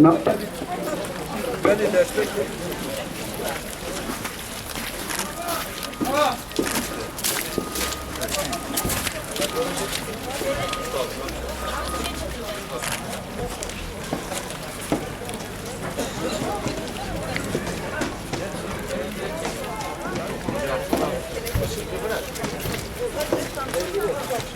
Na- Ciseri da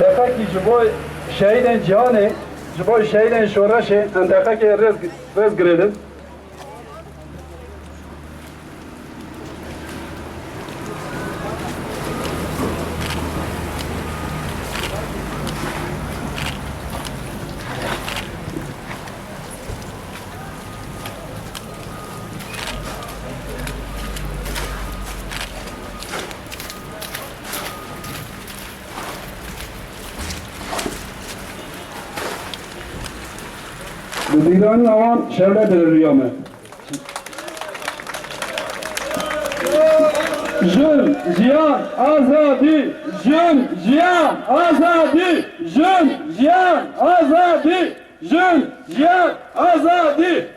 deka ki jibo şehiden cihane jibo şehiden şoraşe en deka ki rez rez girelim. Dilanın avan şevledir rüyamı. Jün, ziyan, azadi, jün, ziyan, azadi, jün, ziyan, azadi, jün, ziyan, azadi.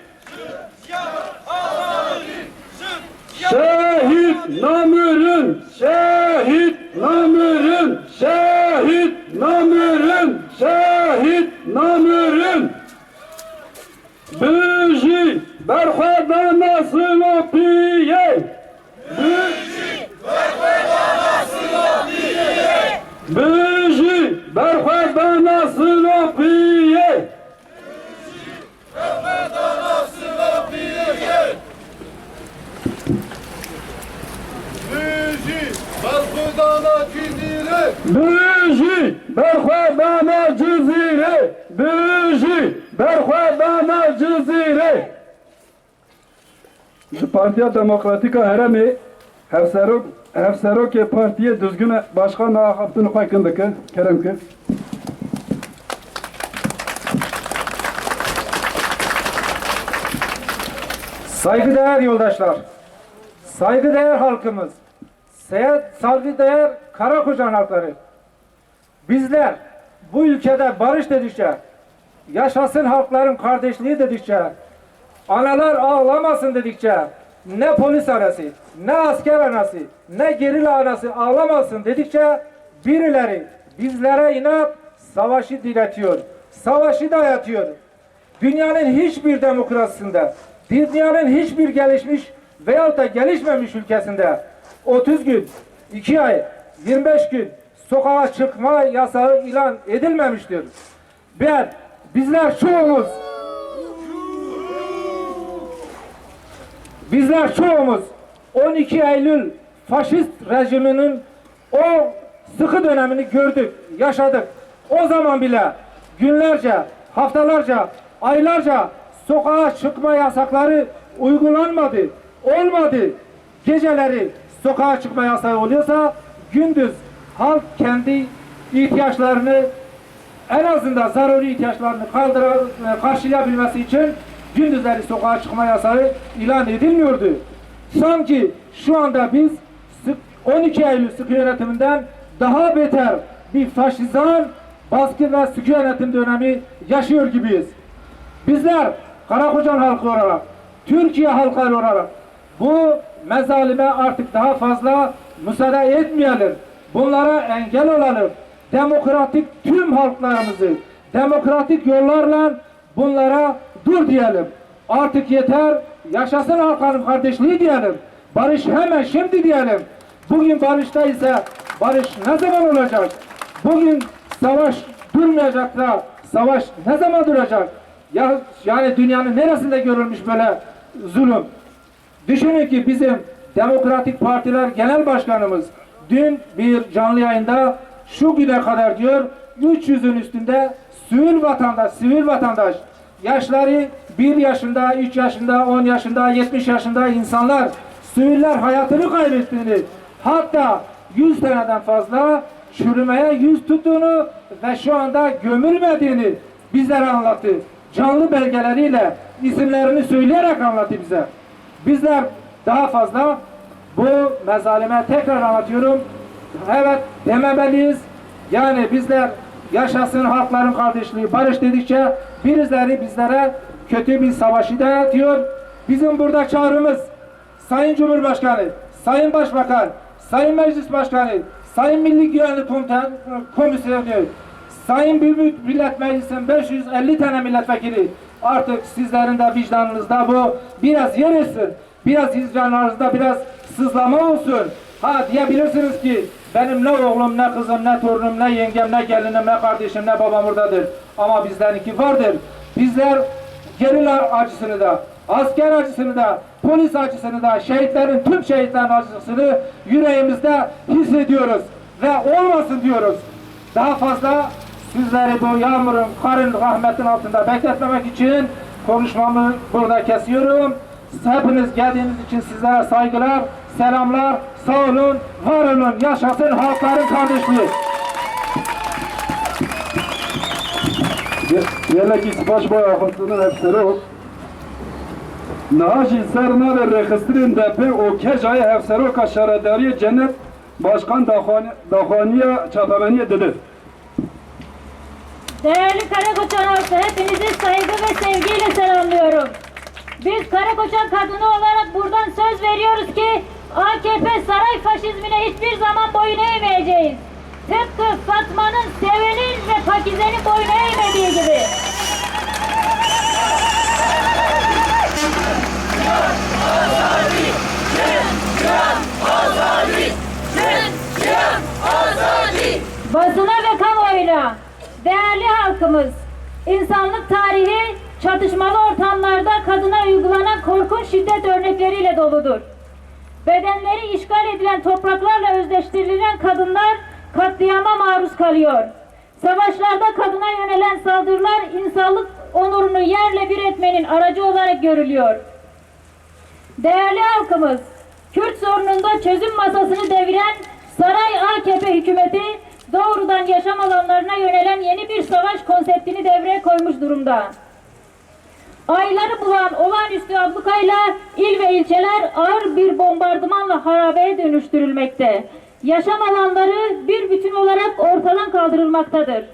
Şehit namürün, şehit namürün, şehit namürün, şehit namürün. Büji berxweda nasıl opiye. Büji berxweda nasıl opiye. Müziği Balkudana Cizire Büji berxweda na cizire. Büji berxweda na cizire. Ji Partiya Demokratîka Herêmê hevserok hevserokê partiyê düzgün başkan axaptın xwe kin dike. Kerem ki. Saygıdeğer yoldaşlar, saygıdeğer halkımız, saygıdeğer Karakocan halkları. Bizler bu ülkede barış dedikçe, yaşasın halkların kardeşliği dedikçe, analar ağlamasın dedikçe, ne polis anası, ne asker anası, ne gerilla anası ağlamasın dedikçe birileri bizlere inat savaşı diletiyor, savaşı dayatıyor. Dünyanın hiçbir demokrasisinde, dünyanın hiçbir gelişmiş veyahut da gelişmemiş ülkesinde 30 gün, 2 ay, 25 gün sokağa çıkma yasağı ilan edilmemiştir. Ben, bizler çoğumuz, bizler çoğumuz 12 Eylül faşist rejiminin o sıkı dönemini gördük, yaşadık. O zaman bile günlerce, haftalarca, aylarca sokağa çıkma yasakları uygulanmadı, olmadı. Geceleri sokağa çıkma yasağı oluyorsa gündüz halk kendi ihtiyaçlarını en azından zaruri ihtiyaçlarını kaldıra, e, karşılayabilmesi için gündüzleri sokağa çıkma yasağı ilan edilmiyordu. Sanki şu anda biz sık- 12 Eylül sıkı yönetiminden daha beter bir faşizan baskı ve sıkı yönetim dönemi yaşıyor gibiyiz. Bizler Karakocan halkı olarak, Türkiye halkları olarak bu mezalime artık daha fazla müsaade etmeyelim. Bunlara engel olalım. Demokratik tüm halklarımızı demokratik yollarla bunlara dur diyelim. Artık yeter. Yaşasın halkların kardeşliği diyelim. Barış hemen şimdi diyelim. Bugün barışta ise barış ne zaman olacak? Bugün savaş durmayacak da savaş ne zaman duracak? Ya, yani dünyanın neresinde görülmüş böyle zulüm? Düşünün ki bizim Demokratik Partiler Genel Başkanımız dün bir canlı yayında şu güne kadar diyor 300'ün üstünde sivil vatandaş, sivil vatandaş yaşları 1 yaşında, 3 yaşında, 10 yaşında, 70 yaşında insanlar siviller hayatını kaybettiğini hatta 100 seneden fazla çürümeye yüz tuttuğunu ve şu anda gömülmediğini bizlere anlattı. Canlı belgeleriyle isimlerini söyleyerek anlattı bize. Bizler daha fazla bu mezalime tekrar anlatıyorum. Evet dememeliyiz. Yani bizler yaşasın halkların kardeşliği, barış dedikçe birileri bizlere kötü bir savaşı dayatıyor. Bizim burada çağrımız Sayın Cumhurbaşkanı, Sayın Başbakan, Sayın Meclis Başkanı, Sayın Milli Güvenlik Komutan, Komisyonu, Sayın Büyük Millet Meclisi'nin 550 tane milletvekili artık sizlerin de vicdanınızda bu biraz yer etsin. Biraz vicdanlarınızda biraz sızlama olsun. Ha diyebilirsiniz ki benim ne oğlum ne kızım ne torunum ne yengem ne gelinim ne kardeşim ne babam buradadır. Ama bizlerinki vardır. Bizler gerilla acısını da, asker acısını da, polis acısını da, şehitlerin, tüm şehitlerin acısını yüreğimizde hissediyoruz. Ve olmasın diyoruz. Daha fazla sizleri bu yağmurun, karın, rahmetin altında bekletmemek için konuşmamı burada kesiyorum. Hepiniz geldiğiniz için sizlere saygılar, selamlar, sağ olun, var olun, yaşasın halkların kardeşliği. Jeleki spaçboy ahıntının hepsleri o. Nahaji serna ve rekhistirin depe o kejayı hevsero kaşaradariye cennet başkan Dahaniye Çapemeniye dedi. Değerli Karakoçan halkı hepinizi saygı ve sevgiyle selamlıyorum. Biz Karakoçan kadını olarak buradan söz veriyoruz ki AKP saray faşizmine hiçbir zaman boyun eğmeyeceğiz. Tıpkı Fatma'nın Seven'in ve Pakize'nin boyun eğmediği gibi. Basına ve kamuoyuna değerli halkımız, insanlık tarihi çatışmalı ortamlarda kadına uygulanan korkunç şiddet örnekleriyle doludur. Bedenleri işgal edilen topraklarla özdeştirilen kadınlar katliama maruz kalıyor. Savaşlarda kadına yönelen saldırılar insanlık onurunu yerle bir etmenin aracı olarak görülüyor. Değerli halkımız, Kürt sorununda çözüm masasını deviren Saray AKP hükümeti doğrudan yaşam alanlarına yönelen yeni bir savaş konseptini devreye koymuş durumda. Ayları bulan olağanüstü ablukayla il ve ilçeler ağır bir bombardımanla harabeye dönüştürülmekte. Yaşam alanları bir bütün olarak ortadan kaldırılmaktadır.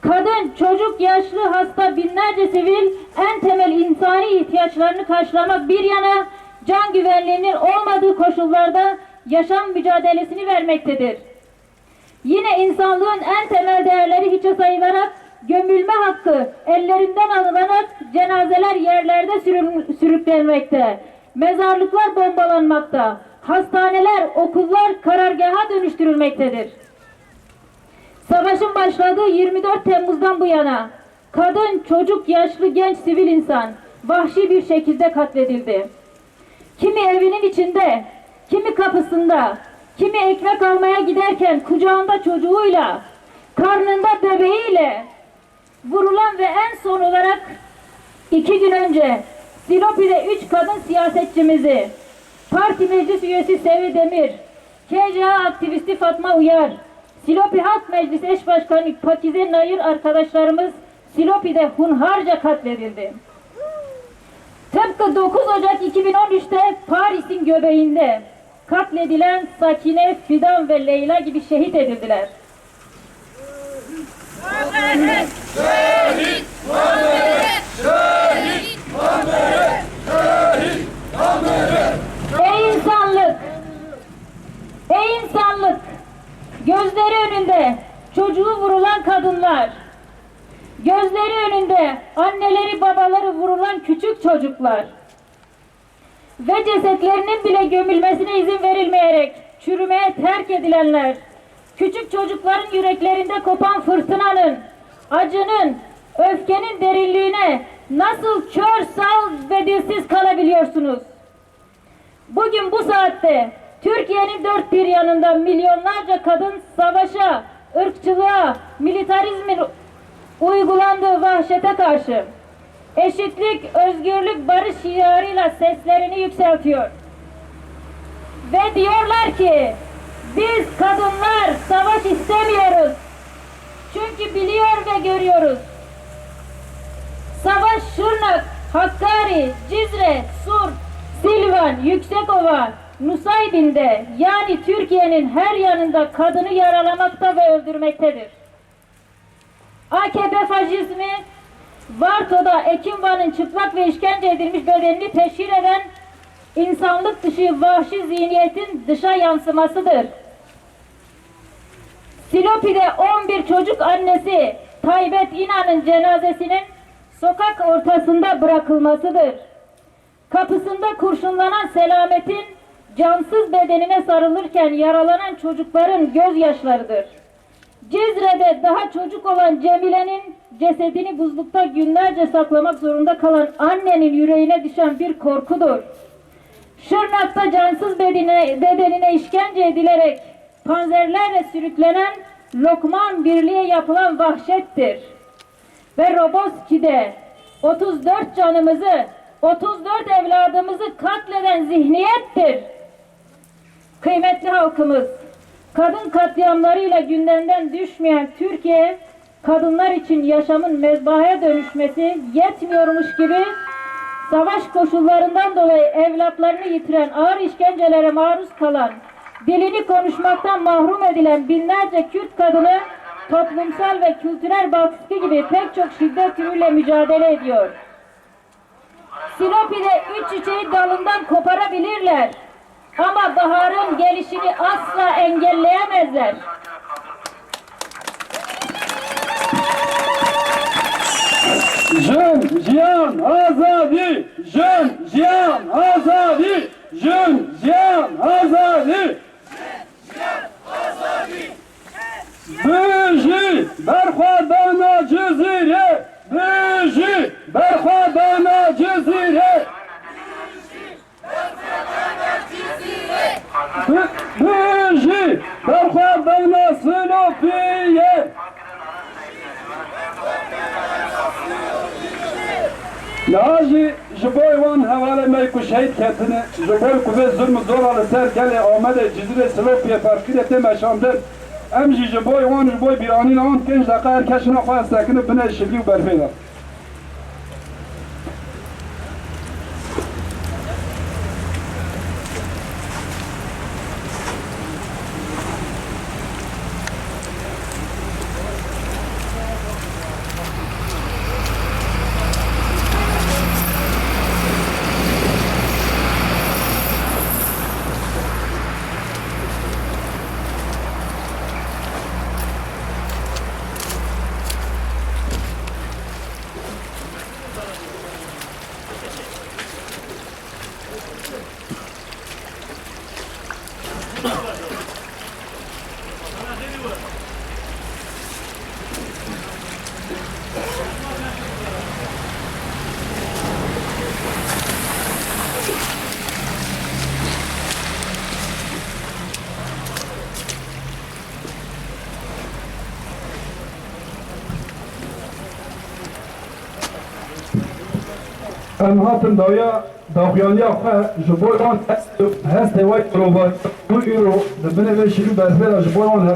Kadın, çocuk, yaşlı, hasta, binlerce sivil en temel insani ihtiyaçlarını karşılamak bir yana can güvenliğinin olmadığı koşullarda yaşam mücadelesini vermektedir. Yine insanlığın en temel değerleri hiçe sayılarak gömülme hakkı ellerinden alınarak cenazeler yerlerde sürüklenmekte. Mezarlıklar bombalanmakta. Hastaneler, okullar karargaha dönüştürülmektedir. Savaşın başladığı 24 Temmuz'dan bu yana kadın, çocuk, yaşlı, genç sivil insan vahşi bir şekilde katledildi. Kimi evinin içinde, kimi kapısında, kimi ekmek almaya giderken kucağında çocuğuyla, karnında bebeğiyle vurulan ve en son olarak iki gün önce Silopi'de üç kadın siyasetçimizi, parti meclis üyesi Sevi Demir, KCA aktivisti Fatma Uyar, Silopi Halk Meclisi eş başkanı Pakize Nayır arkadaşlarımız Silopi'de hunharca katledildi. Tıpkı 9 Ocak 2013'te Paris'in göbeğinde katledilen Sakine, Fidan ve Leyla gibi şehit edildiler. Ey insanlık! Ey insanlık! Gözleri önünde çocuğu vurulan kadınlar, gözleri önünde anneleri babaları vurulan küçük çocuklar ve cesetlerinin bile gömülmesine izin verilmeyerek çürümeye terk edilenler, küçük çocukların yüreklerinde kopan fırtınanın, acının, öfkenin derinliğine nasıl kör, sal ve dilsiz kalabiliyorsunuz? Bugün bu saatte Türkiye'nin dört bir yanında milyonlarca kadın savaşa, ırkçılığa, militarizmin uygulandığı vahşete karşı eşitlik, özgürlük, barış şiarıyla seslerini yükseltiyor. Ve diyorlar ki biz kadınlar savaş istemiyoruz. Çünkü biliyor ve görüyoruz. Savaş Şırnak, Hakkari, Cizre, Sur, Silvan, Yüksekova, Nusaybin'de yani Türkiye'nin her yanında kadını yaralamakta ve öldürmektedir. AKP faşizmi Varto'da Ekim Van'ın çıplak ve işkence edilmiş bedenini teşhir eden insanlık dışı vahşi zihniyetin dışa yansımasıdır. Silopi'de 11 çocuk annesi Taybet İnan'ın cenazesinin sokak ortasında bırakılmasıdır. Kapısında kurşunlanan Selamet'in cansız bedenine sarılırken yaralanan çocukların gözyaşlarıdır. Cizre'de daha çocuk olan Cemile'nin cesedini buzlukta günlerce saklamak zorunda kalan annenin yüreğine düşen bir korkudur. Şırnak'ta cansız bedene, bedenine işkence edilerek panzerlerle sürüklenen Lokman Birliği'ye yapılan vahşettir. Ve Roboski'de 34 canımızı, 34 evladımızı katleden zihniyettir. Kıymetli halkımız, kadın katliamlarıyla gündemden düşmeyen Türkiye, kadınlar için yaşamın mezbahaya dönüşmesi yetmiyormuş gibi savaş koşullarından dolayı evlatlarını yitiren, ağır işkencelere maruz kalan, dilini konuşmaktan mahrum edilen binlerce Kürt kadını toplumsal ve kültürel baskı gibi pek çok şiddet türüyle mücadele ediyor. Silopi'de üç çiçeği dalından koparabilirler. Ama baharın gelişini asla engelleyemezler. Jön, jiyan, azadi! Jön, jiyan, azadi! Jön, jiyan, azadi! Büji, berxwadana cizire! Büji, berxwadana cizire! Bü- Büji, berxwadana sınopiye! Laji jiboy wan hevale me ku şehit ketine jiboy ku ve zulm zor al ser slopiye farkire te meşamdır em jî jiboy wan jiboy biranîn an kenj daqa her keşina xwe sekine bine şilî û Em hatin dawya daxuyaniya xwe ji bo wan hestê wê kirova du îro di binê vê şîrî berfê da ji bo wan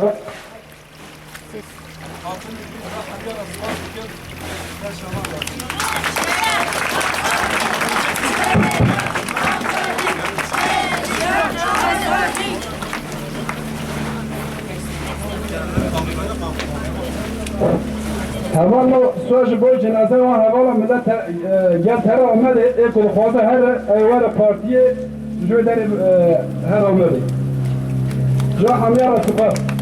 Hevallo soj bo cenaze wan hevala millet gel her amede e kol xwaze her eyvara partiye jö derê her amede. Ja hamyara sıfat.